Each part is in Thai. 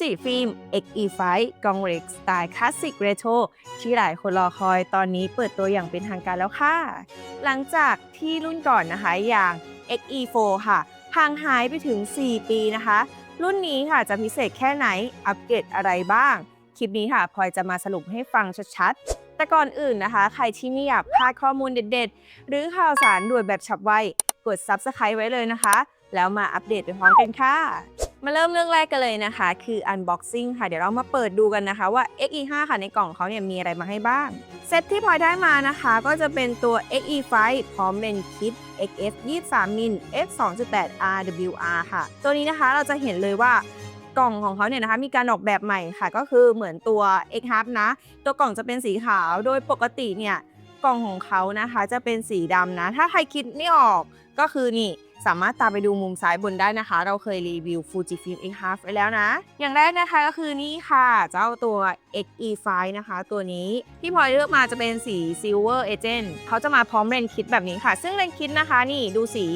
จิฟิล์ม XE5 กองเล็กสไตล์คลาสสิกเรโทรที่หลายคนรอคอยตอนนี้เปิดตัวอย่างเป็นทางการแล้วค่ะ หลังจากที่รุ่นก่อนนะคะอย่าง XE4 ค่ะห่างหายไปถึง 4 ปีนะคะ รุ่นนี้ค่ะจะพิเศษแค่ไหนอัปเกรดอะไรบ้าง คลิปนี้ค่ะพลอยจะมาสรุปให้ฟังชัดๆ แต่ก่อนอื่นนะคะ ใครที่ไม่อยากพลาดข้อมูลเด็ดๆ หรือข่าวสารด่วนแบบฉับไวกด Subscribe ไว้เลยนะคะ แล้วมาอัปเดตไปพร้อมกันค่ะ มาเริ่มเรื่องแรกกันเลยนะคะ คือ unboxing ค่ะ เดี๋ยวเรามาเปิดดูกันนะคะว่า XE5 ค่ะในกล่องเขาเนี่ยมีอะไรมาให้บ้าง เซตที่พลอยได้มานะคะ ก็จะเป็นตัว XE5 พร้อมเลนส์คิด XF 23มิล f 2.8 RWR ค่ะ ตัวนี้นะคะเราจะเห็นเลยว่ากล่องของเขาเนี่ยนะคะมีการออกแบบใหม่ค่ะ ก็คือเหมือนตัว X Hub นะ ตัวกล่องจะเป็นสีขาวโดยปกติเนี่ยกล่องของเขานะคะจะเป็นสีดำนะ ถ้าใครคิดไม่ออกก็คือนี่ สามารถตามไปดูมุมซ้ายบนได้นะคะ เราเคยรีวิว Fujifilm X Half ไว้แล้วนะ อย่างแรกนะคะก็คือนี่ค่ะ เจ้าตัว XE5 นะคะ ตัวนี้ที่พลอยเลือกมาจะเป็นสี Silver Agent เขาจะมาพร้อมเลนส์คิดแบบนี้ค่ะ ซึ่งเลนส์คิดนะคะนี่ดูสี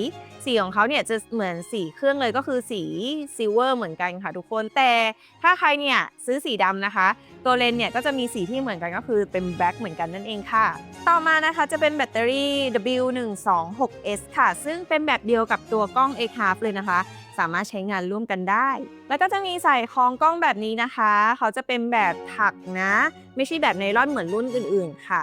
สีของเขาเนี่ยจะเหมือนสีเครื่องเลยก็คือสีซิลเวอร์เหมือนกันค่ะทุกคนแต่ถ้าใครเนี่ยซื้อสีดำนะคะตัวเลนส์เนี่ยก็จะมีสีที่เหมือนกันก็คือเป็นแบล็คเหมือนกันนั่นเองค่ะ ต่อมานะคะจะเป็นแบตเตอรี่ W126S ค่ะ ซึ่งเป็นแบบเดียวกับตัวกล้อง X Half เลยนะคะ สามารถใช้งานร่วมกันได้ แล้วก็จะมีใส่คล้องกล้องแบบนี้นะคะ เขาจะเป็นแบบถักนะ ไม่ใช่แบบไนลอนเหมือนรุ่นอื่นๆค่ะ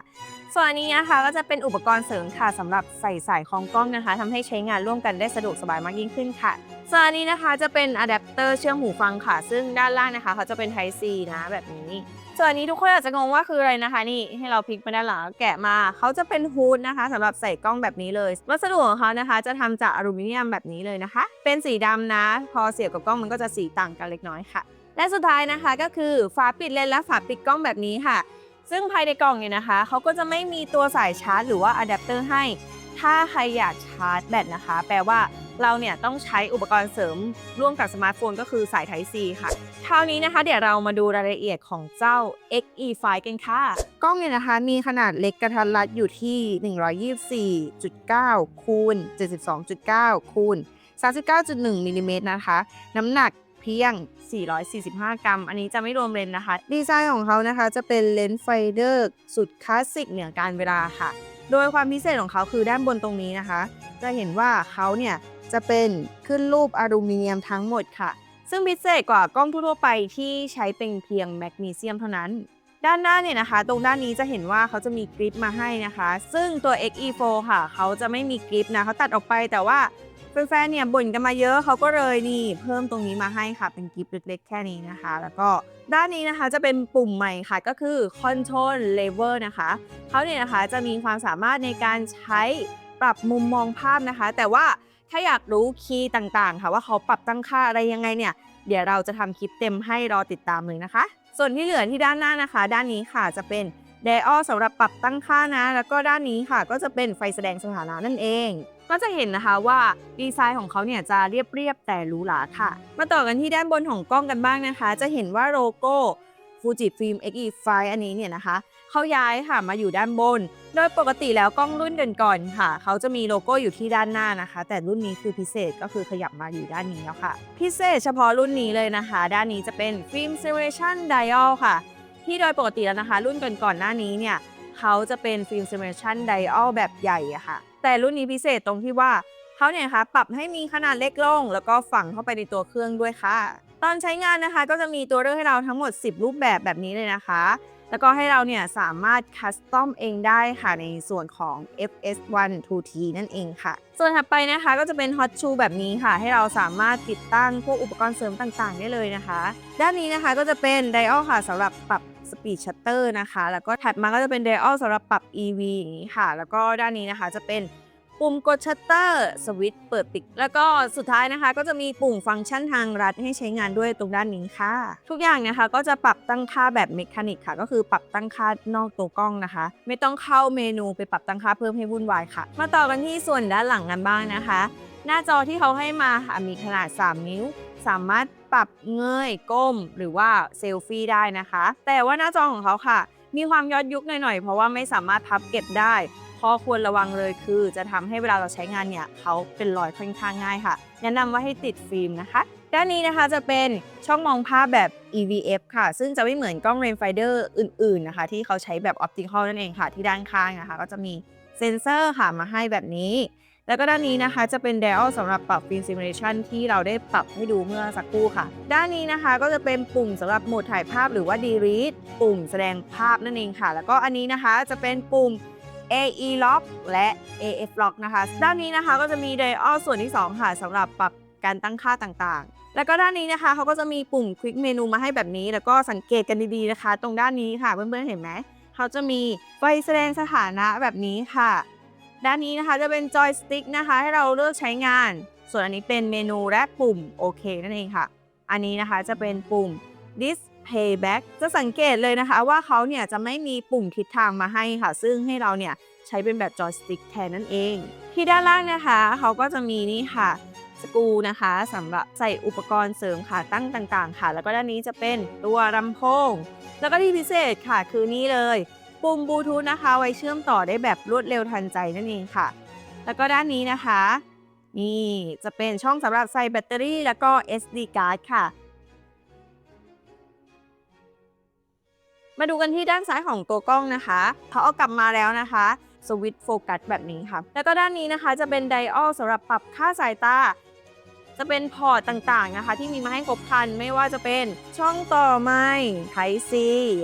ส่วนอันนี้นะคะก็จะเป็นอุปกรณ์เสริมค่ะสำหรับใส่สายคล้องกล้องนะคะทำให้ใช้งานร่วมกันได้สะดวกสบายมากยิ่งขึ้นค่ะส่วนอันนี้นะคะจะเป็นอะแดปเตอร์เชื่อมหูฟังค่ะ ซึ่งด้านล่างนะคะเขาจะเป็น Type C นะแบบนี้ ส่วนอันนี้ทุกคนอาจจะงงว่าคืออะไรนะคะ นี่ให้เราพลิกมาด้านหลังแกะมาเขาจะเป็นฮูดนะคะสำหรับใส่กล้องแบบนี้เลย วัสดุของเขานะคะ จะทำจากอลูมิเนียมแบบนี้เลยนะคะ เป็นสีดำนะ พอเสียบกับกล้องมันก็จะสีต่างกันเล็กน้อยค่ะ และสุดท้ายนะคะก็คือฝาปิดเลนส์และฝาปิดกล้องแบบนี้ค่ะ ซึ่งภายในกล่องเนี่ยนะคะ เขาก็จะไม่มีตัวสายชาร์จหรือว่าอะแดปเตอร์ให้ ถ้าใครอยากชาร์จแบตนะคะ แปลว่าเราเนี่ยต้องใช้อุปกรณ์เสริมร่วมกับสมาร์ทโฟนก็คือสาย Type C ค่ะ คราวนี้นะคะ เดี๋ยวเรามาดูรายละเอียดของเจ้า XE5 กันค่ะ กล้องเนี่ยนะคะ มีขนาดเล็กกระทัดรัดอยู่ที่ 124.9 คูณ 72.9 คูณ 39.1 มิลลิเมตรนะคะ น้ำหนัก เพียง 445 กรัม อันนี้จะไม่รวมเลนส์นะคะ ดีไซน์ของเขานะคะจะเป็นเลนส์ไฟเดอร์สุดคลาสสิกเหนือการเวลาค่ะ โดยความพิเศษของเขาคือด้านบนตรงนี้นะคะ จะเห็นว่าเขาเนี่ยจะเป็นขึ้นรูปอลูมิเนียมทั้งหมดค่ะ ซึ่งพิเศษกว่ากล้องทั่วไปที่ใช้เป็นเพียงแมกนีเซียมเท่านั้นด้านหน้าเนี่ยนะคะ ตรงด้านนี้จะเห็นว่าเขาจะมีกริปมาให้นะคะ ซึ่งตัว XE4 ค่ะ เขาจะไม่มีกริปนะเขาตัดออกไปแต่ว่า แฟนๆเนี่ยบ่นกันมาเยอะเขาก็เลยนี่เพิ่มตรงนี้มาให้ค่ะเป็นกริปเล็กๆแค่นี้นะคะ แล้วก็ด้านนี้นะคะจะเป็นปุ่มใหม่ค่ะก็คือ Control Lever นะคะเขาเนี่ยนะคะจะมีความสามารถในการใช้ปรับมุมมองภาพนะคะ แต่ว่าถ้าอยากรู้คีย์ต่างๆ ค่ะว่าเขาปรับตั้งค่าอะไรยังไงเนี่ยเดี๋ยวเราจะทำคลิปเต็มให้รอติดตามเลยนะคะ ส่วนที่เหลือที่ด้านหน้านะคะ ด้านนี้ค่ะจะเป็น d ดอ l สำหรับปรับตั้งค่านะ แล้วก็ด้านนี้ค่ะ ก็จะเป็นไฟแสดงสถานะนั่นเอง ก็จะเห็นนะคะว่าดีไซน์ของเขาเนี่ยจะเรียบๆแต่หรูหราค่ะ มาต่อกันที่ด้านบนของกล้องกันบ้างนะคะ จะเห็นว่าโลโก้ Fujifilm X-E5 อันนี้เนี่ยนะคะเขาย้ายค่ะมาอยู่ด้านบน โดยปกติแล้วกล้องรุ่นก่อนๆค่ะ เขาจะมีโลโก้อยู่ที่ด้านหน้านะคะ แต่รุ่นนี้คือพิเศษก็คือขยับมาอยู่ด้านนี้แล้วค่ะ พิเศษเฉพาะรุ่นนี้เลยนะคะ ด้านนี้จะเป็นฟิล์ม Simulation Dial ค่ะ ที่โดยปกติแล้วนะคะ รุ่นก่อนๆหน้านี้เนี่ยเขาจะเป็นฟิล์ม Simulation Dial แบบใหญ่อะค่ะ แต่รุ่นนี้พิเศษตรงที่ว่าเขาเนี่ยนะคะปรับให้มีขนาดเล็กลง แล้วก็ฝังเข้าไปในตัวเครื่องด้วยค่ะ ตอนใช้งานนะคะก็จะมีตัวเลือกให้เราทั้งหมด 10 รูปแบบแบบนี้เลยนะคะ แล้วก็ให้เราเนี่ยสามารถคัสตอมเองได้ค่ะในส่วนของ FS1 2T นั่นเองค่ะ ส่วนถัดไปนะคะก็จะเป็น Hot Shoe แบบนี้ค่ะ ให้เราสามารถติดตั้งพวกอุปกรณ์เสริมต่างๆ ได้เลยนะคะ ด้านนี้นะคะก็จะเป็น Dial ค่ะสำหรับปรับ Speed Shutter นะคะ แล้วก็ถัดมาก็จะเป็น Dial สำหรับปรับ EV อย่างนี้ค่ะ แล้วก็ด้านนี้นะคะจะเป็น ปุ่มกดชัตเตอร์สวิตช์เปิดปิด แล้วก็สุดท้ายนะคะ ก็จะมีปุ่มฟังก์ชันทางรัดให้ใช้งานด้วยตรงด้านนี้ค่ะ ทุกอย่างนะคะก็จะปรับตั้งค่าแบบเมคานิกค่ะ ก็คือปรับตั้งค่านอกตัวกล้องนะคะ ไม่ต้องเข้าเมนูไปปรับตั้งค่าเพิ่มให้วุ่นวายค่ะ มาต่อกันที่ส่วนด้านหลังกันบ้างนะคะ หน้าจอที่เขาให้มาค่ะมีขนาด 3 นิ้ว สามารถปรับเงยก้มหรือว่าเซลฟี่ได้นะคะ แต่ว่าหน้าจอของเขาค่ะ มีความยอนยุคหน่อยๆเพราะว่าไม่สามารถพับเก็บได้ ข้อควรระวังเลยคือ จะทำให้เวลาเราใช้งานเนี่ยเขาเป็นรอยค่อนข้างง่ายค่ะ แนะนำว่าให้ติดฟิล์มนะคะ ด้านนี้นะคะจะเป็นช่องมองภาพแบบ EVF ค่ะ ซึ่งจะไม่เหมือนกล้อง rangefinder อื่นๆนะคะ ที่เขาใช้แบบ optical นั่นเองค่ะ ที่ด้านข้างนะคะ ก็จะมีเซ็นเซอร์ค่ะมาให้แบบนี้ แล้วก็ด้านนี้นะคะจะเป็น dial สำหรับปรับ film simulation ที่เราได้ปรับให้ดูเมื่อสักครู่ค่ะ ด้านนี้นะคะก็จะเป็นปุ่มสำหรับโหมดถ่ายภาพหรือว่า delete ปุ่มแสดงภาพนั่นเองค่ะ แล้วก็อันนี้นะคะจะเป็นปุ่ม AE lock และ AF lock นะคะ ด้านนี้นะคะก็จะมี dial ส่วนที่ 2 ค่ะสำหรับปรับการตั้งค่าต่างๆ แล้วก็ด้านนี้นะคะเขาก็จะมีปุ่ม quick menu มาให้แบบนี้ แล้วก็สังเกตกันดีๆนะคะ ตรงด้านนี้ค่ะเพื่อนๆเห็นไหมเขาจะมีไฟแสดงสถานะแบบนี้ค่ะ ด้านนี้นะคะจะเป็นจอยสติ๊กนะคะ ให้เราเลือกใช้งาน ส่วนอันนี้เป็นเมนูและปุ่มโอเคนั่นเองค่ะ อันนี้นะคะจะเป็นปุ่ม Dis Payback จะสังเกตเลยนะคะว่าเขาเนี่ยจะไม่มีปุ่มทิศทางมาให้ค่ะ ซึ่งให้เราเนี่ยใช้เป็นแบบจอยสติ๊กแทนนั่นเอง ที่ด้านล่างนะคะเขาก็จะมีนี่ค่ะสกูนะคะสำหรับใส่อุปกรณ์เสริมขาตั้งต่างๆ ค่ะ แล้วก็ด้านนี้จะเป็นตัวลำโพง แล้วก็ที่พิเศษค่ะคือนี่เลย ปุ่มบลูทูธนะคะ ไว้เชื่อมต่อได้แบบรวดเร็วทันใจนั่นเองค่ะ แล้วก็ด้านนี้นะคะ นี่จะเป็นช่องสำหรับใส่แบตเตอรี่ แล้วก็ SD card ค่ะ มาดูกันที่ด้านซ้ายของตัวกล้องนะคะเขาเอากลับมาแล้วนะคะสวิตช์โฟกัสแบบนี้ค่ะ แล้วก็ด้านนี้นะคะจะเป็นไดอ l สำหรับปรับค่าสายตา จะเป็นพอร์ตต่างๆนะคะ ที่มีมาให้ครบครัน ไม่ว่าจะเป็นช่องต่อไม้ Type C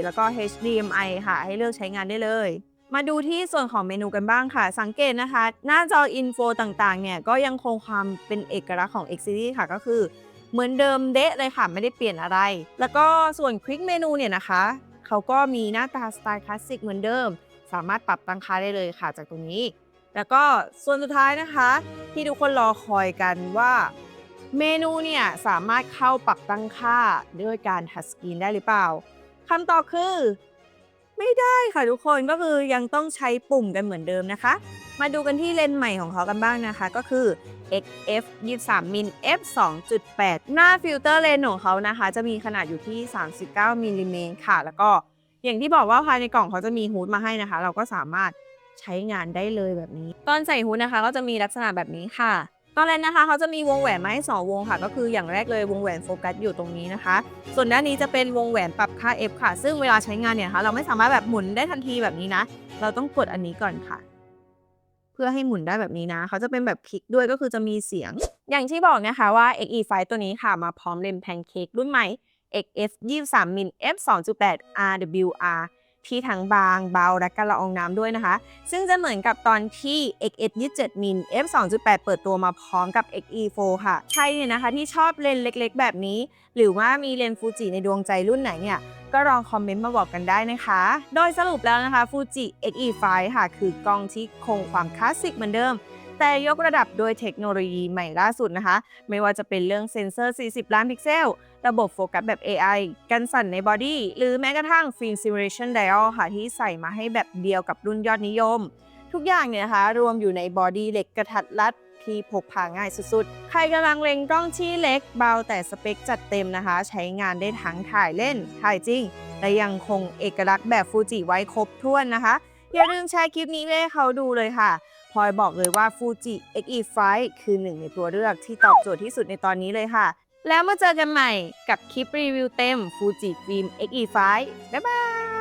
แล้วก็ HDMI ค่ะ ให้เลือกใช้งานได้เลย มาดูที่ส่วนของเมนูกันบ้างค่ะ สังเกตนะคะ หน้าจออินโฟต่างๆ เนี่ย ก็ยังคงความเป็นเอกลักษณ์ของ X Series ค่ะ ก็คือเหมือนเดิมเดะเลยค่ะ ไม่ได้เปลี่ยนอะไร แล้วก็ส่วน Quick Menu เนี่ยนะคะ เขาก็มีหน้าตาสไตล์คลาสสิกเหมือนเดิม สามารถปรับตั้งค่าได้เลยค่ะจากตรงนี้ แล้วก็ส่วนสุดท้ายนะคะ ที่ทุกคนรอคอยกันว่าเมนูเนี่ยสามารถเข้าปรับตั้งค่าด้วยการทัชสกรีนได้หรือเปล่าคำตอบคือ ไม่ได้ค่ะทุกคนก็คือยังต้องใช้ปุ่มกันเหมือนเดิมนะคะ มาดูกันที่เลนส์ใหม่ของเขากันบ้างนะคะ ก็คือ XF 23มิล f 2.8 หน้าฟิลเตอร์เลนส์ของเขานะคะ จะมีขนาดอยู่ที่ 39มิลลิเมตรค่ะ แล้วก็อย่างที่บอกว่าภายในกล่องเขาจะมีฮูดมาให้นะคะ เราก็สามารถใช้งานได้เลยแบบนี้ ตอนใส่ฮูดนะคะ ก็จะมีลักษณะแบบนี้ค่ะ ตอนแรกนะคะเขาจะมีวงแหวนมาให้สองวงค่ะ ก็คืออย่างแรกเลยวงแหวนโฟกัสอยู่ตรงนี้นะคะ ส่วนด้านนี้จะเป็นวงแหวนปรับค่า F ค่ะ ซึ่งเวลาใช้งานเนี่ยนะคะเราไม่สามารถแบบหมุนได้ทันทีแบบนี้นะ เราต้องกดอันนี้ก่อนค่ะ เพื่อให้หมุนได้แบบนี้นะ เขาจะเป็นแบบคลิกด้วยก็คือจะมีเสียง อย่างที่บอกนะคะว่า XE5 ตัวนี้ค่ะมาพร้อมเลนส์แพนเค้กรุ่นใหม่ XF 23มิล f 2.8 RWR ที่ทั้งบางเบาและกันละอองน้ำด้วยนะคะ ซึ่งจะเหมือนกับตอนที่ XS 27มิล f 2.8 เปิดตัวมาพร้อมกับ XE4 ค่ะ ใครเนี่ยนะคะที่ชอบเลนส์เล็กๆ แบบนี้ หรือว่ามีเลนส์ฟูจิในดวงใจรุ่นไหนเนี่ยก็ลองคอมเมนต์มาบอกกันได้นะคะ โดยสรุปแล้วนะคะฟูจิ XE5 ค่ะ คือกล้องที่คงความคลาสสิกเหมือนเดิม แต่ยกระดับโดยเทคโนโลยีใหม่ล่าสุดนะคะ ไม่ว่าจะเป็นเรื่องเซ็นเซอร์ 40 ล้านพิกเซล ระบบโฟกัสแบบ AI กันสั่นในบอดี้ หรือแม้กระทั่ง Film Simulation Dial ค่ะ ที่ใส่มาให้แบบเดียวกับรุ่นยอดนิยม ทุกอย่างเนี่ยนะคะรวมอยู่ในบอดี้เหล็กกระทัดรัดที่พกพาง่ายสุดๆ ใครกำลังเล็งกล้องที่เล็กเบาแต่สเปคจัดเต็มนะคะ ใช้งานได้ทั้งถ่ายเล่น ถ่ายจริง และยังคงเอกลักษณ์แบบฟูจิไว้ครบถ้วนนะคะ อย่าลืมแชร์คลิปนี้ให้เขาดูเลยค่ะ พลอยบอกเลยว่า Fuji XE5 คือหนึ่งในตัวเลือกที่ตอบโจทย์ที่สุดในตอนนี้เลยค่ะ แล้วมาเจอกันใหม่กับคลิปรีวิวเต็ม Fuji Film XE5 บ๊ายบาย